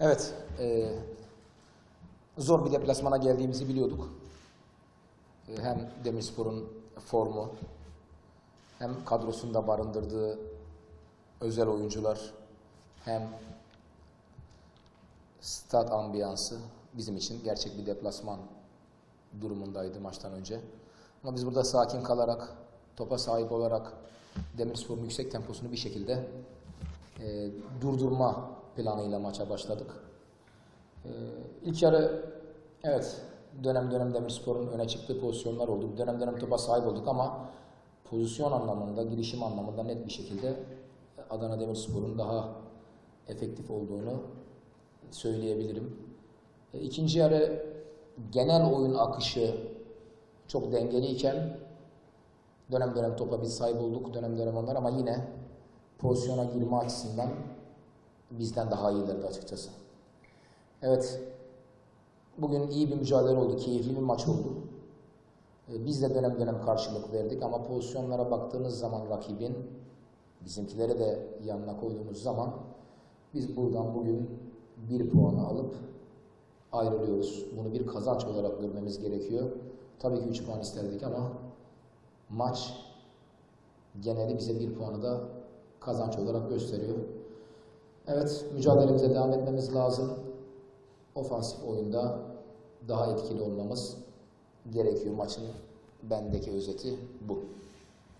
Evet, e, zor bir deplasmana geldiğimizi biliyorduk. E, hem Demirspor'un formu, hem kadrosunda barındırdığı özel oyuncular, hem stat ambiyansı bizim için gerçek bir deplasman durumundaydı maçtan önce. Ama biz burada sakin kalarak, topa sahip olarak Demirspor'un yüksek temposunu bir şekilde e, durdurma planıyla maça başladık. E, ilk yarı evet dönem dönem Demirspor'un öne çıktığı pozisyonlar oldu. Dönem dönem topa sahip olduk ama pozisyon anlamında, girişim anlamında net bir şekilde Adana Demirspor'un daha efektif olduğunu söyleyebilirim. E, İkinci yarı genel oyun akışı çok dengeliyken dönem dönem topa biz sahip olduk, dönem dönem onlar ama yine pozisyona girme açısından bizden daha iyilerdi açıkçası. Evet, bugün iyi bir mücadele oldu, keyifli bir maç oldu. E, Biz de dönem dönem karşılık verdik ama pozisyonlara baktığınız zaman rakibin, bizimkileri de yanına koyduğumuz zaman biz buradan bugün bir puanı alıp ayrılıyoruz. Bunu bir kazanç olarak görmemiz gerekiyor. Tabii ki 3 puan isterdik ama maç geneli bize bir puanı da kazanç olarak gösteriyor. Evet, mücadelemize devam etmemiz lazım. Ofansif oyunda daha etkili olmamız gerekiyor. Maçın bendeki özeti bu.